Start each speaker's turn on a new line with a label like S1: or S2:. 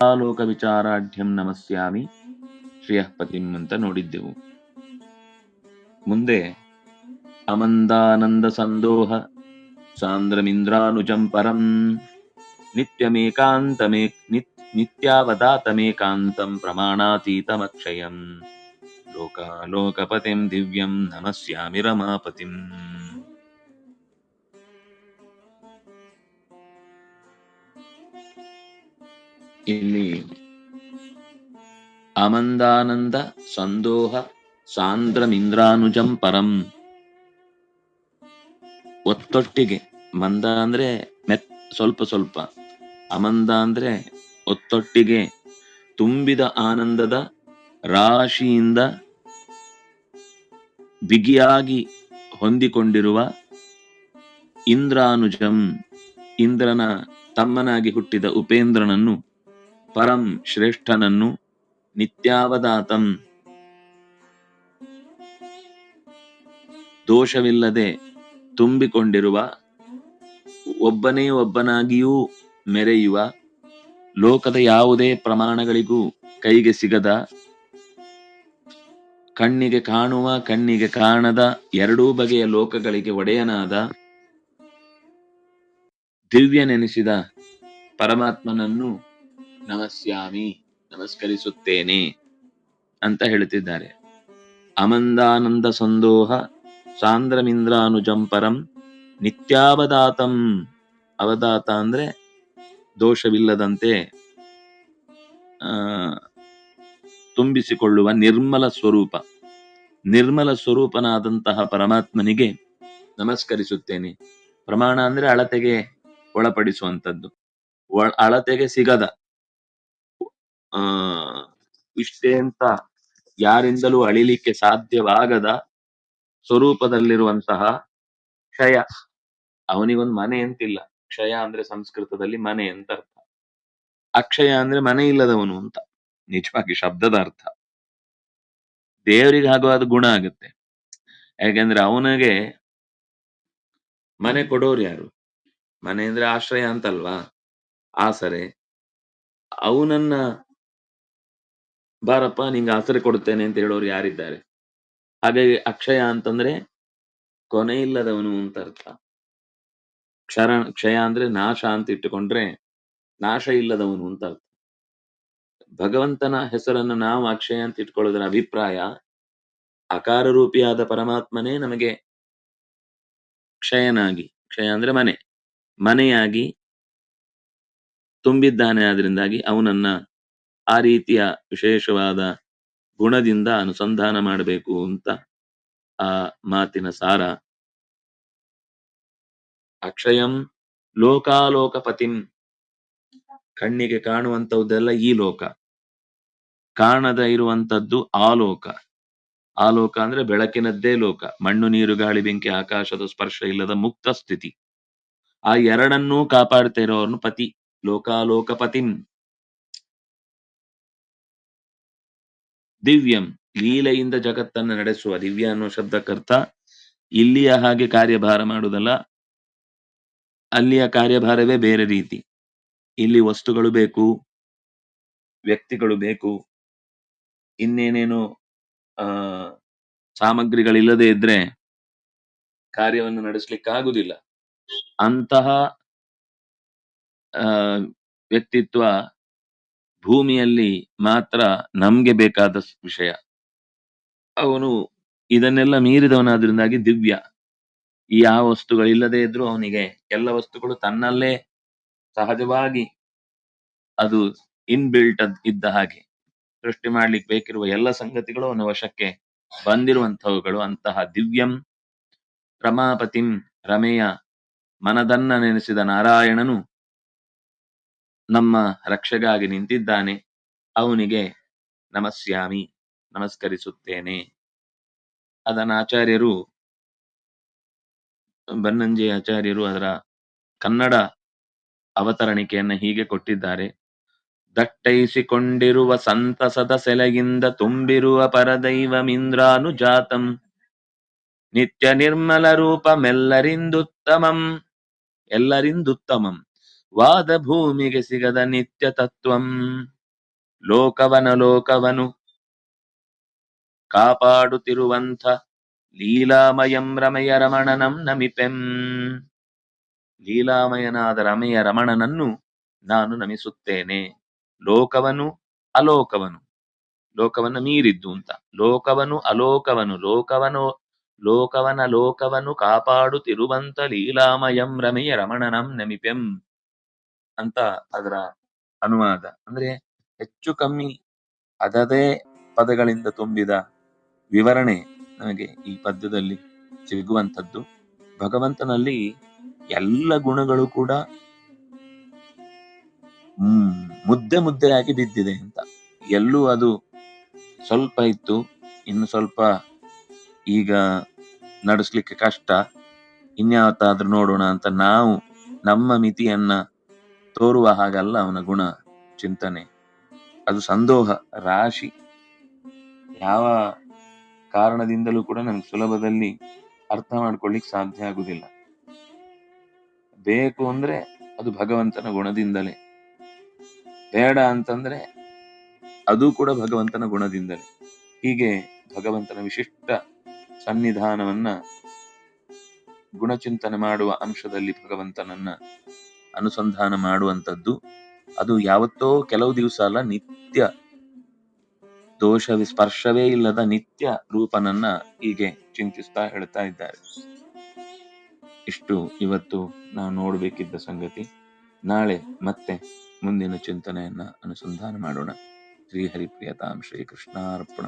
S1: ಲೋಕ ವಿಚಾರಾಢ್ಯಂ ನಮಸ್ಯಾಮಿ ಶ್ರಿಯಃ ಪತಿಂ ಅಂತ ನೋಡಿದ್ದೆವು ಮುಂದೆ ಅಮಂದಾನಂದ ಸಂದೋಹ ಸಾಂದ್ರಮಿಂದ್ರಾನುಜಂ ಪರಂ ನಿತ್ಯಮೇಕಾಂತಮೇ ನಿತ್ ನಿತ್ಯಾವದಾತಮೇಕಾಂತಂ ಪ್ರಮಾಣಾತೀತಮಕ್ಷಯಂ ಲೋಕಾಲೋಕಪತಿಂ ದಿವ್ಯಂ ನಮಸ್ಯಾಮಿ ರಮಾಪತಿಂ ಇಲ್ಲಿ ಅಮಂದಾನಂದ ಸಂದೋಹ ಸಾಂದ್ರಮಿಂದ್ರಾನುಜಂ ಪರಂ. ಒತ್ತೊಟ್ಟಿಗೆ ಮಂದ ಅಂದ್ರೆ ಮೆತ್ ಸ್ವಲ್ಪ ಸ್ವಲ್ಪ, ಅಮಂದ ಅಂದ್ರೆ ಒತ್ತೊಟ್ಟಿಗೆ ತುಂಬಿದ ಆನಂದದ ರಾಶಿಯಿಂದ ಬಿಗಿಯಾಗಿ ಹೊಂದಿಕೊಂಡಿರುವ ಇಂದ್ರಾನುಜಂ, ಇಂದ್ರನ ತಮ್ಮನಾಗಿ ಹುಟ್ಟಿದ ಉಪೇಂದ್ರನನ್ನು ಪರಂ ಶ್ರೇಷ್ಠನನ್ನು ನಿತ್ಯಾವದಾತಂ. ದೋಷವಿಲ್ಲದೆ ತುಂಬಿಕೊಂಡಿರುವ ಒಬ್ಬನೇ ಒಬ್ಬನಾಗಿಯೂ ಮೆರೆಯುವ ಲೋಕದ ಯಾವುದೇ ಪ್ರಮಾಣಗಳಿಗೂ ಕೈಗೆ ಸಿಗದ, ಕಣ್ಣಿಗೆ ಕಾಣುವ, ಕಣ್ಣಿಗೆ ಕಾಣದ ಎರಡೂ ಬಗೆಯ ಲೋಕಗಳಿಗೆ ಒಡೆಯನಾದ ದಿವ್ಯನೆನಿಸಿದ ಪರಮಾತ್ಮನನ್ನು ನಮಸ್ಯಾಮಿ ನಮಸ್ಕರಿಸುತ್ತೇನೆ ಅಂತ ಹೇಳುತ್ತಿದ್ದಾರೆ ಅಮಂದಾನಂದ ಸಂದೋಹ ಸಾಂದ್ರಮಿಂದ್ರಾನುಜಂಪರಂ ನಿತ್ಯಾವದಾತಂ. ಅವದಾತ ಅಂದ್ರೆ ದೋಷವಿಲ್ಲದಂತೆ ತುಂಬಿಸಿಕೊಳ್ಳುವ ನಿರ್ಮಲ ಸ್ವರೂಪ. ನಿರ್ಮಲ ಸ್ವರೂಪನಾದಂತಹ ಪರಮಾತ್ಮನಿಗೆ ನಮಸ್ಕರಿಸುತ್ತೇನೆ. ಪ್ರಮಾಣ ಅಂದ್ರೆ ಅಳತೆಗೆ ಒಳಪಡಿಸುವಂಥದ್ದು. ಒಳ- ಅಳತೆಗೆ ಸಿಗದ. ಆ ಇಷ್ಟೇ ಅಂತ ಯಾರಿಂದಲೂ ಅಳಿಲಿಕ್ಕೆ ಸಾಧ್ಯವಾಗದ ಸ್ವರೂಪದಲ್ಲಿರುವಂತಹ ಕ್ಷಯ. ಅವನಿಗೊಂದು ಮನೆ ಅಂತಿಲ್ಲ. ಕ್ಷಯ ಅಂದ್ರೆ ಸಂಸ್ಕೃತದಲ್ಲಿ ಮನೆ ಅಂತ ಅರ್ಥ. ಅಕ್ಷಯ ಅಂದ್ರೆ ಮನೆ ಇಲ್ಲದವನು ಅಂತ. ನಿಜವಾಗಿ ಶಬ್ದದ ಅರ್ಥ. ದೇವರಿಗೆ ಹಾಗೂ ಅದು ಗುಣ ಆಗುತ್ತೆ. ಯಾಕೆಂದ್ರೆ ಅವನಿಗೆ ಮನೆ ಕೊಡೋರು ಯಾರು? ಮನೆ ಅಂದ್ರೆ ಆಶ್ರಯ ಅಂತಲ್ವಾ? ಆಸರೆ. ಅವನನ್ನ ಬಾರಪ್ಪ, ನಿಂಗೆ ಆಸರೆ ಕೊಡುತ್ತೇನೆ ಅಂತ ಹೇಳೋರು ಯಾರಿದ್ದಾರೆ? ಹಾಗಾಗಿ ಅಕ್ಷಯ ಅಂತಂದ್ರೆ ಕೊನೆ ಇಲ್ಲದವನು ಅಂತ ಅರ್ಥ. ಕ್ಷರ, ಕ್ಷಯ ಅಂದ್ರೆ ನಾಶ ಅಂತ ಇಟ್ಟುಕೊಂಡ್ರೆ ನಾಶ ಇಲ್ಲದವನು ಅಂತ ಅರ್ಥ. ಭಗವಂತನ ಹೆಸರನ್ನು ನಾವು ಅಕ್ಷಯ ಅಂತ ಇಟ್ಕೊಳ್ಳೋದರ ಅಭಿಪ್ರಾಯ ಅಕಾರ ರೂಪಿಯಾದ ಪರಮಾತ್ಮನೇ ನಮಗೆ ಕ್ಷಯನಾಗಿ, ಕ್ಷಯ ಅಂದ್ರೆ ಮನೆ, ಮನೆಯಾಗಿ ತುಂಬಿದ್ದಾನೆ ಅದರಿಂದಾಗಿ ಅವನನ್ನ ಆ ರೀತಿಯ ವಿಶೇಷವಾದ ಗುಣದಿಂದ ಅನುಸಂಧಾನ ಮಾಡಬೇಕು ಅಂತ ಆ ಮಾತಿನ ಸಾರ. ಅಕ್ಷಯಂ ಲೋಕಾಲೋಕಪತಿಂ. ಕಣ್ಣಿಗೆ ಕಾಣುವಂತಹದ್ದೆಲ್ಲ ಈ ಲೋಕ. ಕಾಣದ ಇರುವಂತದ್ದು ಆಲೋಕ ಆಲೋಕ ಅಂದ್ರೆ ಬೆಳಕಿನದ್ದೇ ಲೋಕ. ಮಣ್ಣು, ನೀರು, ಗಾಳಿ, ಬೆಂಕಿ, ಆಕಾಶದ ಸ್ಪರ್ಶ ಇಲ್ಲದ ಮುಕ್ತ ಸ್ಥಿತಿ. ಆ ಎರಡನ್ನೂ ಕಾಪಾಡ್ತಾ ಇರೋರ್ನು ಪತಿ. ಲೋಕಾಲೋಕಪತಿಂ. ದಿವ್ಯಂ, ಲೀಲೆಯಿಂದ ಜಗತ್ತನ್ನ ನಡೆಸುವ ದಿವ್ಯ ಅನ್ನೋ ಶಬ್ದಕ್ಕರ್ಥ ಇಲ್ಲಿಯ ಹಾಗೆ ಕಾರ್ಯಭಾರ ಮಾಡುವುದಲ್ಲ ಅಲ್ಲಿಯ ಕಾರ್ಯಭಾರವೇ ಬೇರೆ ರೀತಿ. ಇಲ್ಲಿ ವಸ್ತುಗಳು ಬೇಕು, ವ್ಯಕ್ತಿಗಳು ಬೇಕು, ಇನ್ನೇನೇನು, ಆ, ಸಾಮಗ್ರಿಗಳಿಲ್ಲದೆ ಇದ್ರೆ ಕಾರ್ಯವನ್ನು ನಡೆಸಲಿಕ್ಕಾಗುದಿಲ್ಲ. ಅಂತಹ, ಆ, ವ್ಯಕ್ತಿತ್ವ ಭೂಮಿಯಲ್ಲಿ ಮಾತ್ರ ನಮ್ಗೆ ಬೇಕಾದ ವಿಷಯ. ಅವನು ಇದನ್ನೆಲ್ಲ ಮೀರಿದವನಾದ್ರಿಂದಾಗಿ ದಿವ್ಯ. ಯಾವ ವಸ್ತುಗಳಿಲ್ಲದೆ ಇದ್ರೂ ಅವನಿಗೆ ಎಲ್ಲ ವಸ್ತುಗಳು ತನ್ನಲ್ಲೇ ಸಹಜವಾಗಿ ಅದು ಇನ್ಬಿಲ್ಟ್ ಇದ್ದ ಹಾಗೆ. ಸೃಷ್ಟಿ ಮಾಡ್ಲಿಕ್ಕೆ ಬೇಕಿರುವ ಎಲ್ಲ ಸಂಗತಿಗಳು ಅವನ ವಶಕ್ಕೆ ಬಂದಿರುವಂತಹವುಗಳು ಅಂತಹ ದಿವ್ಯಂ ರಮಾಪತಿಂ ರಮೆಯ ಮನದನ್ನ ನೆನೆಸಿದ ನಾರಾಯಣನು ನಮ್ಮ ರಕ್ಷೆಗಾಗಿ ನಿಂತಿದ್ದಾನೆ. ಅವನಿಗೆ ನಮಸ್ಯಾಮಿ, ನಮಸ್ಕರಿಸುತ್ತೇನೆ. ಅದನ್ನು ಆಚಾರ್ಯರು, ಬನ್ನಂಜಿ ಆಚಾರ್ಯರು ಅದರ ಕನ್ನಡ ಅವತರಣಿಕೆಯನ್ನು ಹೀಗೆ ಕೊಟ್ಟಿದ್ದಾರೆ. ದಟ್ಟೈಸಿಕೊಂಡಿರುವ ಸಂತಸದ ಸೆಲೆಯಿಂದ ತುಂಬಿರುವ ಪರದೈವ ಮಿಂದ್ರಾನುಜಾತಂ. ನಿತ್ಯ ನಿರ್ಮಲ ರೂಪ ಮೆಲ್ಲರಿಂದುತ್ತಮಂ ಎಲ್ಲರಿಂದುತ್ತಮಂ. ವಾದ ಭೂಮಿಗೆ ಸಿಗದ ನಿತ್ಯ ತತ್ವಂ ಲೋಕವನ ಲೋಕವನು ಕಾಪಾಡುತ್ತಿರುವಂಥ ಲೀಲಾಮಯಂ ರಮಯ ರಮಣನಂ ನಮಿಪೆಂ. ಲೀಲಾಮಯನಾದ ರಮಯ ರಮಣನನ್ನು ನಾನು ನಮಿಸುತ್ತೇನೆ. ಲೋಕವನು ಅಲೋಕವನು. ಲೋಕವನ್ನು ಮೀರಿದ್ದು ಅಂತ. ಲೋಕವನು ಅಲೋಕವನು. ಲೋಕವನು ಲೋಕವನ ಲೋಕವನ್ನು ಕಾಪಾಡುತ್ತಿರುವಂತ ಲೀಲಾಮಯಂ ರಮಯ ರಮಣನಂ ನಮಿಪೆಂ. ಅಂತ ಅದರ ಅನುವಾದ. ಅಂದ್ರೆ ಹೆಚ್ಚು ಕಮ್ಮಿ ಅದದೇ ಪದಗಳಿಂದ ತುಂಬಿದ ವಿವರಣೆ ನಮಗೆ ಈ ಪದ್ಯದಲ್ಲಿ ಸಿಗುವಂಥದ್ದು. ಭಗವಂತನಲ್ಲಿ ಎಲ್ಲ ಗುಣಗಳು ಕೂಡ ಮುದ್ದೆ ಮುದ್ದೆಯಾಗಿ ಬಿದ್ದಿದೆ ಅಂತ. ಎಲ್ಲೂ ಅದು ಸ್ವಲ್ಪ ಇತ್ತು, ಇನ್ನು ಸ್ವಲ್ಪ ಈಗ ನಡೆಸ್ಲಿಕ್ಕೆ ಕಷ್ಟ. ಇನ್ಯಾವತ್ತಾದ್ರೂ ನೋಡೋಣ ಅಂತ ನಾವು ನಮ್ಮ ಮಿತಿಯನ್ನ ತೋರುವ ಹಾಗಲ್ಲ ಅವನ ಗುಣ, ಚಿಂತನೆ. ಅದು ಸಂದೋಹ, ರಾಶಿ. ಯಾವ ಕಾರಣದಿಂದಲೂ ಕೂಡ ನಮ್ಗೆ ಸುಲಭದಲ್ಲಿ ಅರ್ಥ ಮಾಡ್ಕೊಳ್ಳಿಕ್ ಸಾಧ್ಯ ಆಗುದಿಲ್ಲ. ಬೇಕು ಅಂದ್ರೆ ಅದು ಭಗವಂತನ ಗುಣದಿಂದಲೇ. ಬೇಡ ಅಂತಂದ್ರೆ ಅದು ಕೂಡ ಭಗವಂತನ ಗುಣದಿಂದಲೇ. ಹೀಗೆ ಭಗವಂತನ ವಿಶಿಷ್ಟ ಸನ್ನಿಧಾನವನ್ನ ಗುಣಚಿಂತನೆ ಮಾಡುವ ಅಂಶದಲ್ಲಿ ಭಗವಂತನನ್ನ ಅನುಸಂಧಾನ ಮಾಡುವಂತದ್ದು ಅದು ಯಾವತ್ತೋ ಕೆಲವು ದಿವಸ ಅಲ್ಲ, ನಿತ್ಯ. ದೋಷ ಸ್ಪರ್ಶವೇ ಇಲ್ಲದ ನಿತ್ಯ ರೂಪನನ್ನ ಹೀಗೆ ಚಿಂತಿಸ್ತಾ ಹೇಳ್ತಾ ಇದ್ದಾರೆ. ಇಷ್ಟು ಇವತ್ತು ನಾವು ನೋಡಬೇಕಿದ್ದ ಸಂಗತಿ. ನಾಳೆ ಮತ್ತೆ ಮುಂದಿನ ಚಿಂತನೆಯನ್ನ ಅನುಸಂಧಾನ ಮಾಡೋಣ. ಶ್ರೀ ಶ್ರೀಕೃಷ್ಣಾರ್ಪಣ